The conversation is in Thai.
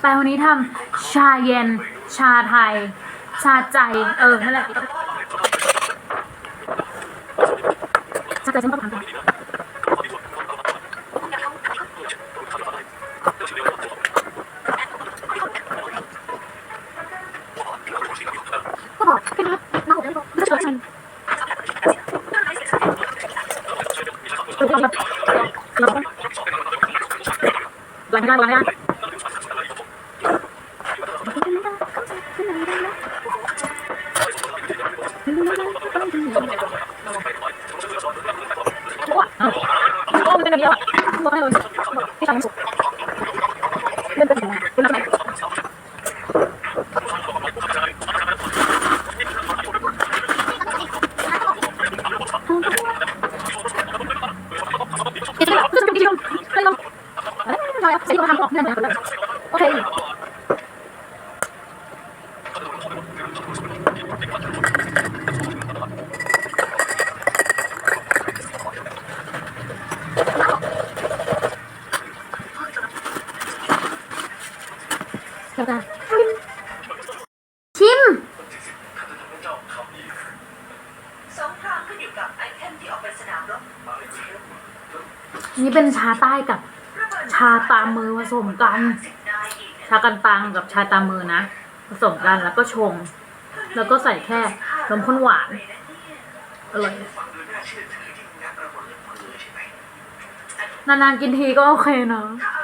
แต่วันนี้ทำชาเย็น ชาไทย ชาใจ เออ นั่นแหละชาใจฉันก็ทำก็บอกเป็นนะน้าผมไม่ชอบฉันหลังงานหลังงานโอ้มันเป็นแบบนี้อะบอกให้เลยพี่ชายไม่สุกเล่นเป็นยังไหมเดี๋ยวจะจะจะจะจะจะลงงทำออก เนี่ยเลยโอเค เดี๋ยวนะชิมสงครามขึ้นอยู่กับไอเทมที่ออกไปสนามรบนี่เป็นชาใต้กับชาตามมือผสมกันสิบนายอีกชากันตังกับชาตามมือนะ ผสมกันแล้วก็ชง แล้วก็ใส่แค่นมข้นหวานอร่อยนานๆกินทีก็โอเคนะถ้าอ